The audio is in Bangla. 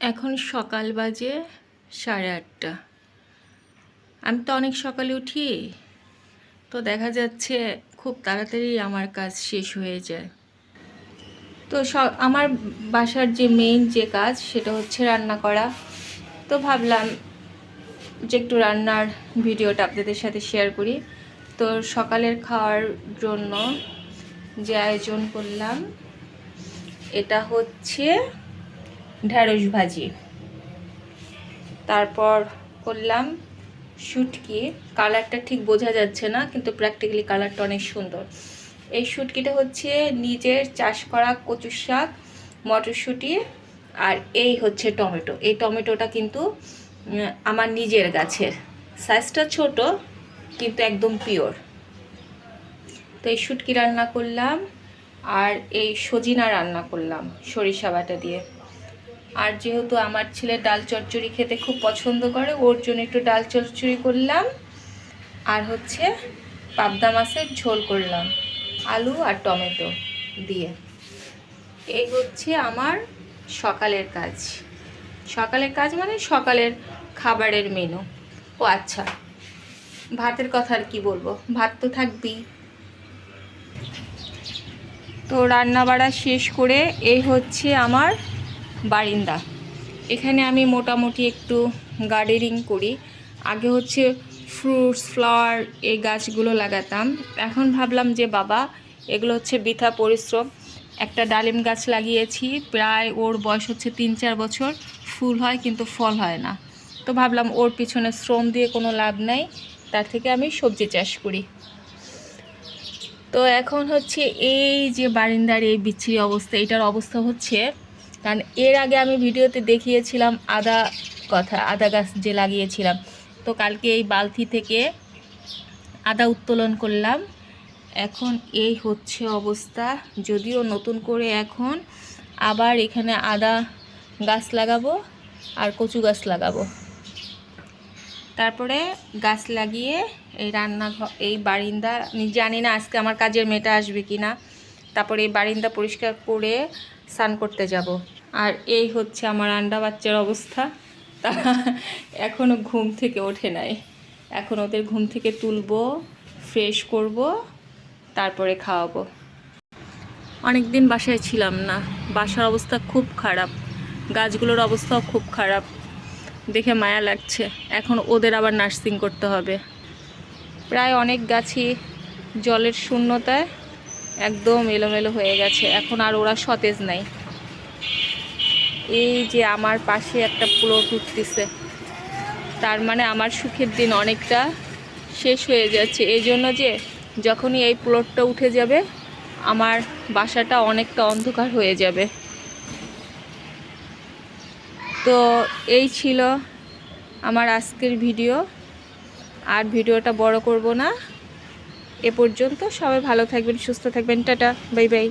এখন সকাল বাজে সাড়ে আটটা। আমি তো অনেক সকালে উঠি, তো দেখা যাচ্ছে খুব তাড়াতাড়ি আমার কাজ শেষ হয়ে যায়। তো আমার বাসার যে মেইন যে কাজ সেটা হচ্ছে রান্না করা। তো ভাবলাম যে একটু রান্নার ভিডিওটা আপনাদের সাথে শেয়ার করি। তো সকালের খাওয়ার জন্য যে আয়োজন করলাম, এটা হচ্ছে ঢ্যাঁড়স ভাজি। তারপর করলাম শুটকি। কালারটা ঠিক বোঝা যাচ্ছে না, কিন্তু প্র্যাকটিক্যালি কালারটা অনেক সুন্দর। এই শুটকিটা হচ্ছে নিজের চাষ করা কচু শাক, মটরশুঁটি, আর এই হচ্ছে টমেটো। এই টমেটোটা কিন্তু আমার নিজের গাছের। সাইজটা ছোট, কিন্তু একদম পিওর তো এই শুটকি রান্না করলাম, আর এই সজিনা রান্না করলাম সরিষা বাটা দিয়ে। আর যেহেতু আমার ছেলে ডাল চচ্চড়ি খেতে খুব পছন্দ করে, ওর জন্য একটু ডাল চচ্চড়ি করলাম। আর হচ্ছে পাবদা মাছের ঝোল করলাম, আলু আর টমেটো দিয়ে। এই হচ্ছে আমার সকালের কাজ। সকালের কাজ মানে সকালের খাবারের মেনু ও আচ্ছা ভাতের কথা আর কি বলব? ভাত তো থাকবেই। তো রান্না বাড়া শেষ করে এই হচ্ছে আমার বারিন্দা। এখানে আমি মোটামুটি একটু গার্ডেনিং করি। আগে হচ্ছে ফ্রুটস ফ্লাওয়ার এই গাছগুলো লাগাতাম। এখন ভাবলাম যে, বাবা, এগুলো হচ্ছে বৃথা পরিশ্রম। একটা ডালিম গাছ লাগিয়েছি, প্রায় ওর বয়স হচ্ছে তিন চার বছর। ফুল হয় কিন্তু ফল হয় না। তো ভাবলাম ওর পিছনে শ্রম দিয়ে কোনো লাভ নাই, তার থেকে আমি সবজি চাষ করি। তো এখন হচ্ছে এই যে বারিন্দার এই বিচ্ছিরি অবস্থা, এটার অবস্থা হচ্ছে কারণ এর আগে আমি ভিডিওতে দেখিয়েছিলাম আদা কথা, আদা গাছ যে লাগিয়েছিলাম। তো কালকে এই বালতি থেকে আদা উত্তোলন করলাম। এখন এই হচ্ছে অবস্থা। যদিও নতুন করে এখন আবার এখানে আদা গাছ লাগাবো আর কচু গাছ লাগাবো। তারপরে গাছ লাগিয়ে এই রান্নাঘর, এই বারিন্দা জানি না আজকে আমার কাজের মেয়েটা আসবে কি না তারপরে এই বারিন্দা পরিষ্কার করে স্নান করতে যাব। আর এই হচ্ছে আমার আন্ডা বাচ্চার অবস্থা। তারা এখনও ঘুম থেকে ওঠে নাই। এখন ওদের ঘুম থেকে তুলবো, ফ্রেশ করব, তারপরে খাওয়াবো। অনেক দিন বাসায় ছিলাম না। বাসার অবস্থা খুব খারাপ। গাছগুলোর অবস্থাও খুব খারাপ। দেখে মায়া লাগছে। এখন ওদের আবার নার্সিং করতে হবে। প্রায় অনেক গাছই জলের শূন্যতায় একদম এলোমেলো হয়ে গেছে। এখন আর ওরা সতেজ নাই। এই যে আমার পাশে একটা প্লট উঠতেছে তার মানে আমার সুখের দিন অনেকটা শেষ হয়ে যাচ্ছে। এই জন্য যে যখনই এই প্লটটা উঠে যাবে, আমার বাসাটা অনেকটা অন্ধকার হয়ে যাবে। তো এই ছিল আমার আজকের ভিডিও। আর ভিডিওটা বড় করব না। এ পর্যন্ত সবাই ভালো থাকবেন সুস্থ থাকবেন টাটা বাই বাই।